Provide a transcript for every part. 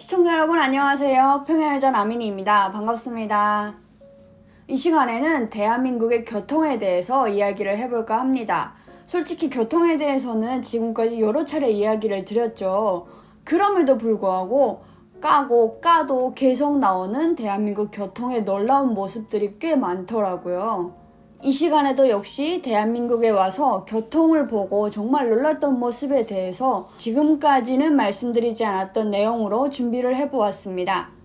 시청자 여러분 안녕하세요. 평양여자 나민이입니다. 반갑습니다. 이 시간에는 대한민국의 교통에 대해서 이야기를 해볼까 합니다. 솔직히 교통에 대해서는 지금까지 여러 차례 이야기를 드렸죠. 그럼에도 불구하고 까고 까도 계속 나오는 대한민국 교통의 놀라운 모습들이 꽤 많더라고요. 이 시간에도 역시 대한민국에 와서 교통을 보고 정말 놀랐던 모습에 대해서 지금까지는 말씀드리지 않았던 내용으로 준비를 해보았습니다.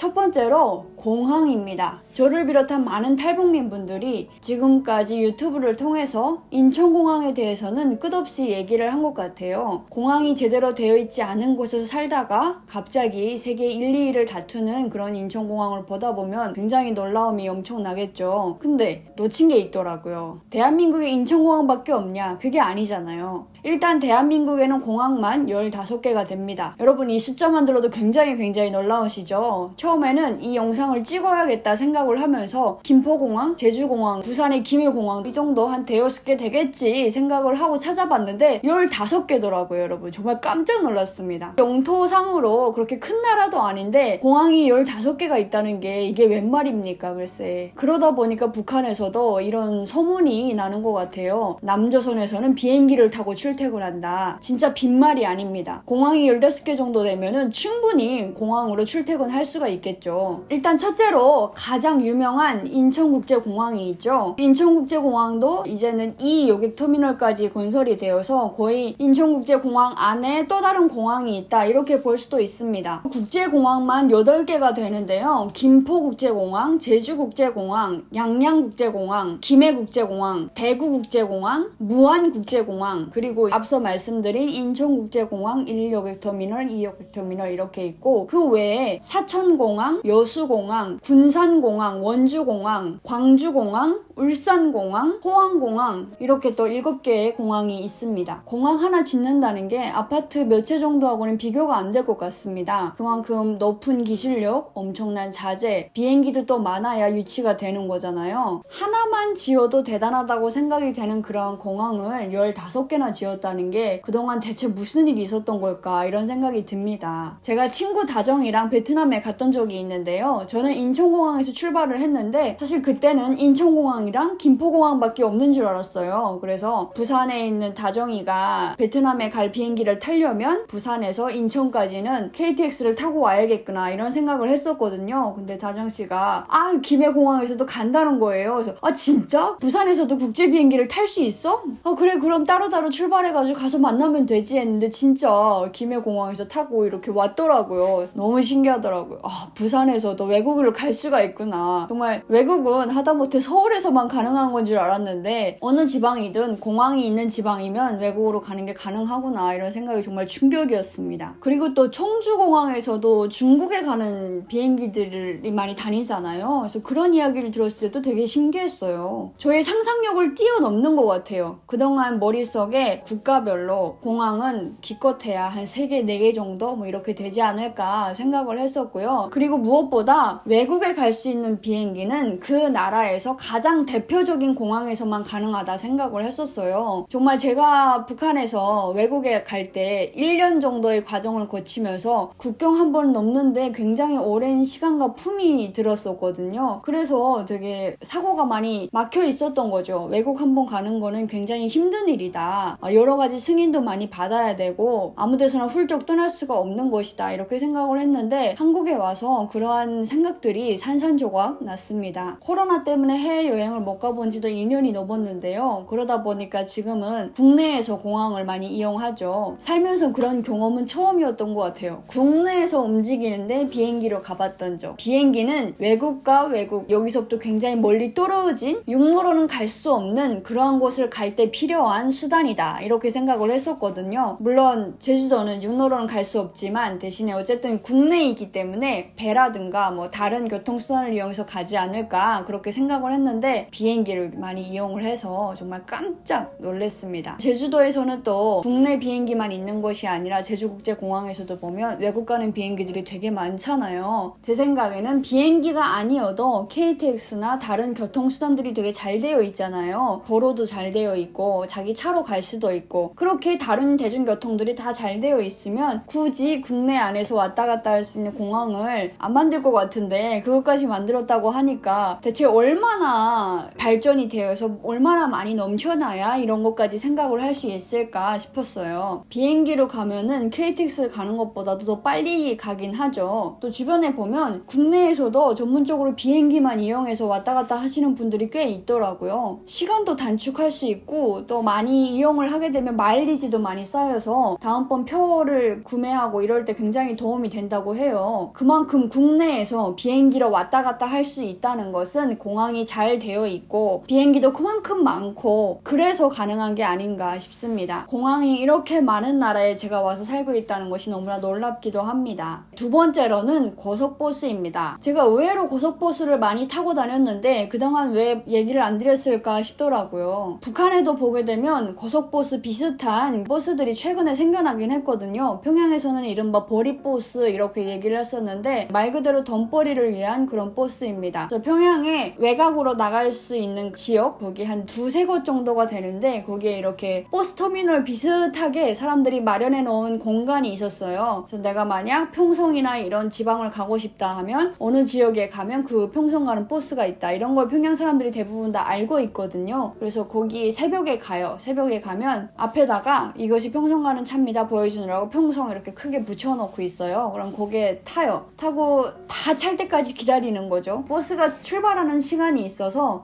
첫 번째로 공항입니다. 저를 비롯한 많은 탈북민 분들이 지금까지 유튜브를 통해서 인천공항에 대해서는 끝없이 얘기를 한 것 같아요. 공항이 제대로 되어 있지 않은 곳에서 살다가 갑자기 세계 1, 2위를 다투는 그런 인천공항을 보다 보면 굉장히 놀라움이 엄청나겠죠. 근데 놓친 게 있더라고요. 대한민국에 인천공항밖에 없냐? 그게 아니잖아요. 일단 대한민국에는 공항만 15개가 됩니다. 여러분 이 숫자만 들어도 굉장히 굉장히 놀라우시죠? 처음에는 이 영상을 찍어야겠다 생각을 하면서 김포공항, 제주공항, 부산의 김해공항 이 정도 한 대여섯 개 되겠지 생각을 하고 찾아봤는데 15개더라고요 여러분. 정말 깜짝 놀랐습니다. 영토상으로 그렇게 큰 나라도 아닌데 공항이 15개가 있다는 게 이게 웬 말입니까 글쎄. 그러다 보니까 북한에서도 이런 소문이 나는 것 같아요. 남조선에서는 비행기를 타고 출 퇴근 한다. 진짜 빈말이 아닙니다. 공항이 15개 정도 되면은 충분히 공항으로 출퇴근할 수가 있겠죠. 일단 첫째로 가장 유명한 인천국제공항이 있죠. 인천국제공항도 이제는 이 여객터미널까지 건설이 되어서 거의 인천국제공항 안에 또 다른 공항이 있다. 이렇게 볼 수도 있습니다. 국제공항만 8개가 되는데요. 김포국제공항, 제주국제공항, 양양국제공항, 김해국제공항, 대구국제공항, 무안국제공항, 그리고 앞서 말씀드린 인천국제공항 1여객터미널, 2여객터미널 이렇게 있고 그 외에 사천공항, 여수공항, 군산공항, 원주공항, 광주공항, 울산공항, 포항공항 이렇게 또 7개의 공항이 있습니다. 공항 하나 짓는다는 게 아파트 몇 채 정도하고는 비교가 안 될 것 같습니다. 그만큼 높은 기술력, 엄청난 자재, 비행기도 또 많아야 유치가 되는 거잖아요. 하나만 지어도 대단하다고 생각이 되는 그런 공항을 15개나 지었다는 게 그동안 대체 무슨 일이 있었던 걸까 이런 생각이 듭니다. 제가 친구 다정이랑 베트남에 갔던 적이 있는데요. 저는 인천공항에서 출발을 했는데 사실 그때는 인천공항이 랑 김포공항밖에 없는 줄 알았어요. 그래서 부산에 있는 다정이가 베트남에 갈 비행기를 타려면 부산에서 인천까지는 KTX를 타고 와야겠구나 이런 생각을 했었거든요. 근데 다정 씨가 아 김해 공항에서도 간다는 거예요. 그래서 아 진짜? 부산에서도 국제 비행기를 탈 수 있어? 아 그래 그럼 따로따로 출발해가지고 가서 만나면 되지 했는데 진짜 김해 공항에서 타고 이렇게 왔더라고요. 너무 신기하더라고요. 아 부산에서도 외국을 갈 수가 있구나. 정말 외국은 하다못해 서울에서만 가능한 건 줄 알았는데 어느 지방이든 공항이 있는 지방이면 외국으로 가는 게 가능하구나 이런 생각이 정말 충격이었습니다. 그리고 또 청주공항에서도 중국에 가는 비행기들이 많이 다니잖아요. 그래서 그런 이야기를 들었을 때도 되게 신기했어요. 저의 상상력을 뛰어넘는 것 같아요. 그동안 머릿속에 국가별로 공항은 기껏해야 한 3개, 4개 정도 뭐 이렇게 되지 않을까 생각을 했었고요. 그리고 무엇보다 외국에 갈 수 있는 비행기는 그 나라에서 가장 대표적인 공항에서만 가능하다 생각을 했었어요. 정말 제가 북한에서 외국에 갈 때 1년 정도의 과정을 거치면서 국경 한 번 넘는데 굉장히 오랜 시간과 품이 들었었거든요. 그래서 되게 사고가 많이 막혀 있었던 거죠. 외국 한 번 가는 거는 굉장히 힘든 일이다. 아, 여러 가지 승인도 많이 받아야 되고 아무 데서나 훌쩍 떠날 수가 없는 것이다. 이렇게 생각을 했는데 한국에 와서 그러한 생각들이 산산조각 났습니다. 코로나 때문에 해외여행 을 못 가본 지도 2년이 넘었는데요. 그러다 보니까 지금은 국내에서 공항을 많이 이용하죠. 살면서 그런 경험은 처음이었던 것 같아요. 국내에서 움직이는데 비행기로 가봤던 적. 비행기는 외국과 외국, 여기서부터 굉장히 멀리 떨어진 육로로는 갈 수 없는 그러한 곳을 갈 때 필요한 수단이다. 이렇게 생각을 했었거든요. 물론 제주도는 육로로는 갈 수 없지만 대신에 어쨌든 국내이기 때문에 배라든가 뭐 다른 교통수단을 이용해서 가지 않을까 그렇게 생각을 했는데 비행기를 많이 이용을 해서 정말 깜짝 놀랐습니다. 제주도에서는 또 국내 비행기만 있는 것이 아니라 제주국제공항에서도 보면 외국 가는 비행기들이 되게 많잖아요. 제 생각에는 비행기가 아니어도 KTX나 다른 교통수단들이 되게 잘 되어 있잖아요. 도로도 잘 되어 있고 자기 차로 갈 수도 있고 그렇게 다른 대중교통들이 다 잘 되어 있으면 굳이 국내 안에서 왔다 갔다 할 수 있는 공항을 안 만들 것 같은데 그것까지 만들었다고 하니까 대체 얼마나 발전이 되어서 얼마나 많이 넘쳐나야 이런 것까지 생각을 할 수 있을까 싶었어요. 비행기로 가면은 KTX 가는 것보다도 더 빨리 가긴 하죠. 또 주변에 보면 국내에서도 전문적으로 비행기만 이용해서 왔다 갔다 하시는 분들이 꽤 있더라고요. 시간도 단축할 수 있고 또 많이 이용을 하게 되면 마일리지도 많이 쌓여서 다음번 표를 구매하고 이럴 때 굉장히 도움이 된다고 해요. 그만큼 국내에서 비행기로 왔다 갔다 할 수 있다는 것은 공항이 잘 되어 있고 비행기도 그만큼 많고 그래서 가능한 게 아닌가 싶습니다. 공항이 이렇게 많은 나라에 제가 와서 살고 있다는 것이 너무나 놀랍기도 합니다. 두 번째로는 고속버스입니다. 제가 의외로 고속버스를 많이 타고 다녔는데 그동안 왜 얘기를 안 드렸을까 싶더라고요. 북한에도 보게 되면 고속버스 비슷한 버스들이 최근에 생겨나긴 했거든요. 평양에서는 이른바 보리버스 이렇게 얘기를 했었는데 말 그대로 돈벌이를 위한 그런 버스입니다. 저 평양에 외곽으로 나갈 수 있는 지역 거기 한 두세 곳 정도가 되는데 거기에 이렇게 버스 터미널 비슷하게 사람들이 마련해 놓은 공간이 있었어요. 그래서 내가 만약 평성이나 이런 지방을 가고 싶다 하면 어느 지역에 가면 그 평성 가는 버스가 있다. 이런 걸 평양 사람들이 대부분 다 알고 있거든요. 그래서 거기 새벽에 가요. 새벽에 가면 앞에다가 이것이 평성 가는 차입니다 보여주느라고 평성 이렇게 크게 붙여놓고 있어요. 그럼 거기에 타요. 타고 다 찰 때까지 기다리는 거죠. 버스가 출발하는 시간이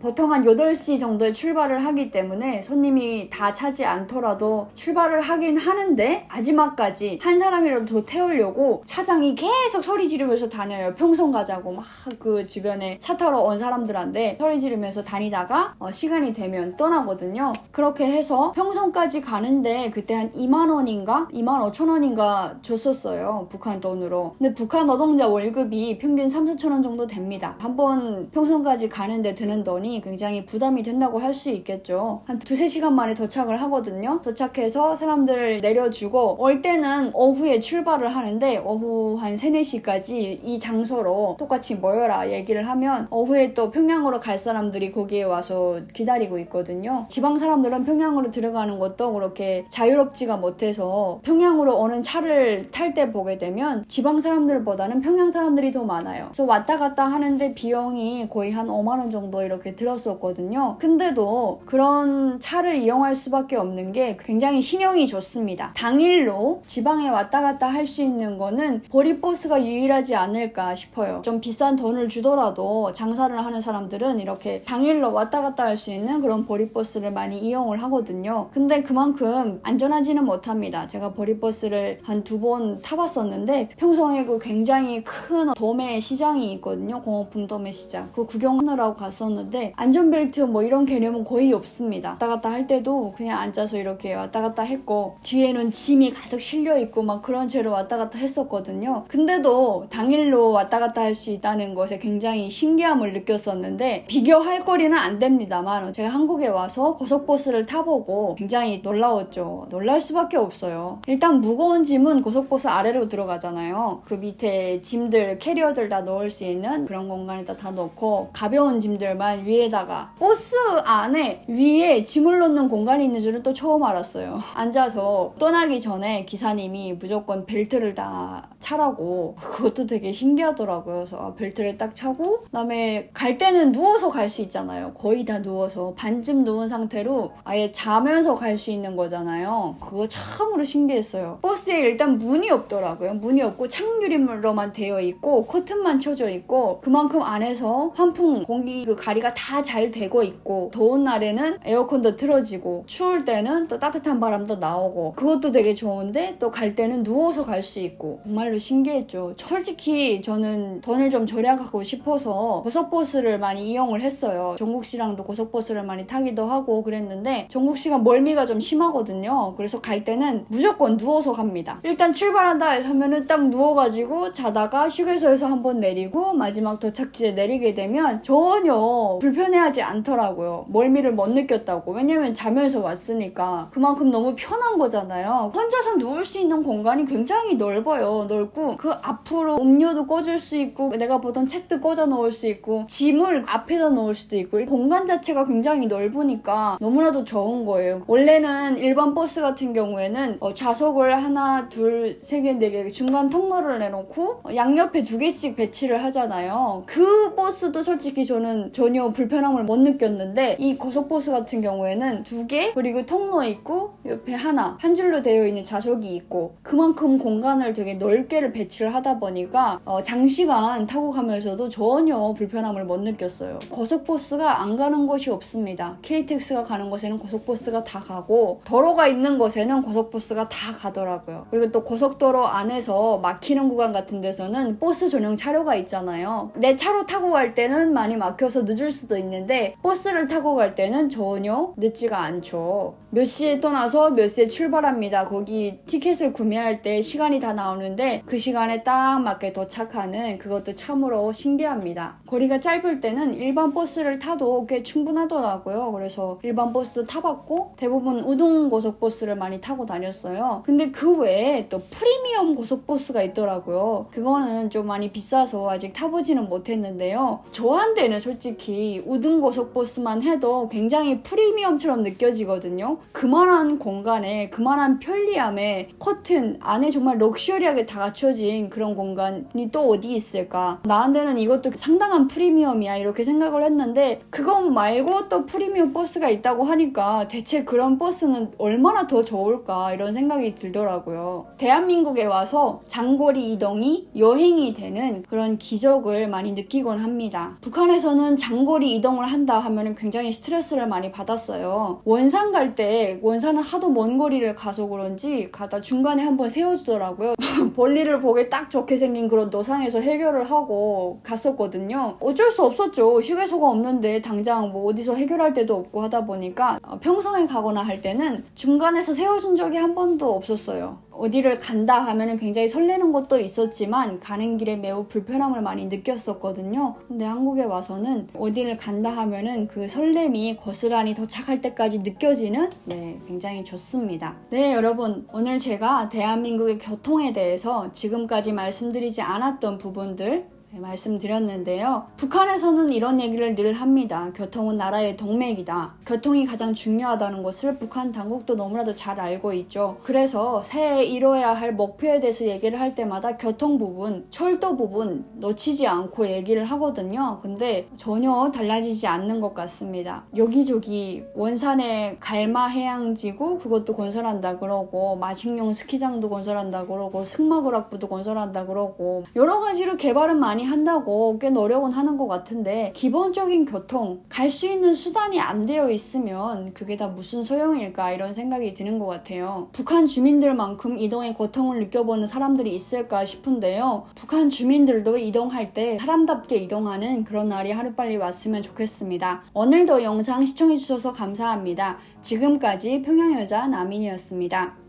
보통 한 8시 정도에 출발을 하기 때문에 손님이 다 차지 않더라도 출발을 하긴 하는데 마지막까지 한 사람이라도 더 태우려고 차장이 계속 소리 지르면서 다녀요. 평성 가자고 막 그 주변에 차 타러 온 사람들한테 소리 지르면서 다니다가 어, 시간이 되면 떠나거든요. 그렇게 해서 평성까지 가는데 그때 한 2만 원인가 2만 5천 원인가 줬었어요. 북한 돈으로. 근데 북한 노동자 월급이 평균 3, 4천 원 정도 됩니다. 한 번 평성까지 가는데 드는 돈이 굉장히 부담이 된다고 할 수 있겠죠. 한 두세 시간 만에 도착을 하거든요. 도착해서 사람들 내려주고 올 때는 오후에 출발을 하는데 오후 한 3, 4시까지 이 장소로 똑같이 모여라 얘기를 하면 오후에 또 평양으로 갈 사람들이 거기에 와서 기다리고 있거든요. 지방 사람들은 평양으로 들어가는 것도 그렇게 자유롭지가 못해서 평양으로 오는 차를 탈 때 보게 되면 지방 사람들보다는 평양 사람들이 더 많아요. 그래서 왔다 갔다 하는데 비용이 거의 한 5만 원 정도 이렇게 들었었거든요. 근데도 그런 차를 이용할 수밖에 없는 게 굉장히 신용이 좋습니다. 당일로 지방에 왔다 갔다 할 수 있는 거는 보리버스가 유일하지 않을까 싶어요. 좀 비싼 돈을 주더라도 장사를 하는 사람들은 이렇게 당일로 왔다 갔다 할 수 있는 그런 보리버스를 많이 이용을 하거든요. 근데 그만큼 안전하지는 못합니다. 제가 보리버스를 한 두 번 타봤었는데 평성에 그 굉장히 큰 도매 시장이 있거든요. 공업품 도매 시장. 그 구경하느라고 갔었는데 안전벨트 뭐 이런 개념은 거의 없습니다. 왔다 갔다 할 때도 그냥 앉아서 이렇게 왔다 갔다 했고 뒤에는 짐이 가득 실려 있고 막 그런 채로 왔다 갔다 했었거든요. 근데도 당일로 왔다 갔다 할 수 있다는 것에 굉장히 신기함을 느꼈었는데 비교할 거리는 안 됩니다만 제가 한국에 와서 고속버스를 타보고 굉장히 놀라웠죠. 놀랄 수밖에 없어요. 일단 무거운 짐은 고속버스 아래로 들어가잖아요. 그 밑에 짐들 캐리어들 다 넣을 수 있는 그런 공간에다 다 넣고 가벼운 짐들만 위에다가 버스 안에 위에 짐을 넣는 공간이 있는 줄은 또 처음 알았어요. 앉아서 떠나기 전에 기사님이 무조건 벨트를 다 차라고 그것도 되게 신기하더라고요. 그래서 아, 벨트를 딱 차고 그다음에 갈 때는 누워서 갈 수 있잖아요. 거의 다 누워서 반쯤 누운 상태로 아예 자면서 갈 수 있는 거잖아요. 그거 참으로 신기했어요. 버스에 일단 문이 없더라고요. 문이 없고 창유리로만 되어 있고 커튼만 켜져 있고 그만큼 안에서 환풍 공기 그 가리가 다 잘 되고 있고 더운 날에는 에어컨도 틀어지고 추울 때는 또 따뜻한 바람도 나오고 그것도 되게 좋은데 또 갈 때는 누워서 갈 수 있고 정말로 신기했죠. 솔직히 저는 돈을 좀 절약하고 싶어서 고속버스를 많이 이용을 했어요. 종국 씨랑도 고속버스를 많이 타기도 하고 그랬는데 종국 씨가 멀미가 좀 심하거든요. 그래서 갈 때는 무조건 누워서 갑니다. 일단 출발한다 하면은 딱 누워가지고 자다가 휴게소에서 한번 내리고 마지막 도착지에 내리게 되면 전혀 불편해하지 않더라고요. 멀미를 못 느꼈다고. 왜냐면 자면서 왔으니까 그만큼 너무 편한 거잖아요. 혼자서 누울 수 있는 공간이 굉장히 넓어요. 넓고 그 앞으로 음료도 꽂을 수 있고 내가 보던 책도 꽂아 놓을 수 있고 짐을 앞에다 놓을 수도 있고 이 공간 자체가 굉장히 넓으니까 너무나도 좋은 거예요. 원래는 일반 버스 같은 경우에는 어, 좌석을 하나, 둘, 세 개, 네 개 중간 통로를 내놓고 어, 양옆에 두 개씩 배치를 하잖아요. 그 버스도 솔직히 저는 전혀 불편함을 못 느꼈는데 이 고속버스 같은 경우에는 두 개, 그리고 통로 있고 옆에 하나, 한 줄로 되어 있는 좌석이 있고 그만큼 공간을 되게 넓게를 배치를 하다 보니까 어, 장시간 타고 가면서도 전혀 불편함을 못 느꼈어요. 고속버스가 안 가는 곳이 없습니다. KTX가 가는 곳에는 고속버스가 다 가고 도로가 있는 곳에는 고속버스가 다 가더라고요. 그리고 또 고속도로 안에서 막히는 구간 같은 데서는 버스 전용 차로가 있잖아요. 내 차로 타고 갈 때는 많이 막혀서 늦을 수도 있는데 버스를 타고 갈 때는 전혀 늦지가 않죠. 몇 시에 떠나서 몇 시에 출발합니다. 거기 티켓을 구매할 때 시간이 다 나오는데 그 시간에 딱 맞게 도착하는 그것도 참으로 신기합니다. 거리가 짧을 때는 일반 버스를 타도 꽤 충분하더라고요. 그래서 일반 버스도 타봤고 대부분 우등 고속버스를 많이 타고 다녔어요. 근데 그 외에 또 프리미엄 고속버스가 있더라고요. 그거는 좀 많이 비싸서 아직 타보지는 못했는데요. 저한테는 솔직히 우등 고속버스만 해도 굉장히 프리미엄처럼 느껴지거든요. 그만한 공간에 그만한 편리함에 커튼 안에 정말 럭셔리하게 다 갖춰진 그런 공간이 또 어디 있을까? 나한테는 이것도 상당한 프리미엄이야 이렇게 생각을 했는데 그거 말고 또 프리미엄 버스가 있다고 하니까 대체 그런 버스는 얼마나 더 좋을까 이런 생각이 들더라고요. 대한민국에 와서 장거리 이동이 여행이 되는 그런 기적을 많이 느끼곤 합니다. 북한에서는 장거리 이동을 한다 하면 굉장히 스트레스를 많이 받았어요. 원산 갈 때 원산은 하도 먼 거리를 가서 그런지 가다 중간에 한번 세워주더라고요. 볼일을 보기 딱 좋게 생긴 그런 노상에서 해결을 하고 갔었거든요. 어쩔 수 없었죠. 휴게소가 없는데 당장 뭐 어디서 해결할 데도 없고 하다 보니까 어, 평성에 가거나 할 때는 중간에서 세워준 적이 한 번도 없었어요. 어디를 간다 하면은 굉장히 설레는 것도 있었지만 가는 길에 매우 불편함을 많이 느꼈었거든요. 근데 한국에 와서는 어디를 간다 하면은 그 설렘이 고스란히 도착할 때까지 느껴지는 네, 굉장히 좋습니다. 네, 여러분. 오늘 제가 대한민국의 교통에 대해서 지금까지 말씀드리지 않았던 부분들 네, 말씀드렸는데요. 북한에서는 이런 얘기를 늘 합니다. 교통은 나라의 동맥이다. 교통이 가장 중요하다는 것을 북한 당국도 너무나도 잘 알고 있죠. 그래서 새해 이뤄야 할 목표에 대해서 얘기를 할 때마다 교통 부분, 철도 부분 놓치지 않고 얘기를 하거든요. 근데 전혀 달라지지 않는 것 같습니다. 여기저기 원산에 갈마 해양지구 그것도 건설한다 그러고 마식용 스키장도 건설한다 그러고 승마고락부도 건설한다 그러고 여러 가지로 개발은 많이 한다고 꽤 노력은 하는 것 같은데 기본적인 교통 갈 수 있는 수단이 안 되어 있으면 그게 다 무슨 소용일까 이런 생각이 드는 것 같아요. 북한 주민들만큼 이동의 고통을 느껴보는 사람들이 있을까 싶은데요. 북한 주민들도 이동할 때 사람답게 이동하는 그런 날이 하루빨리 왔으면 좋겠습니다. 오늘도 영상 시청해주셔서 감사합니다. 지금까지 평양여자 남인이었습니다.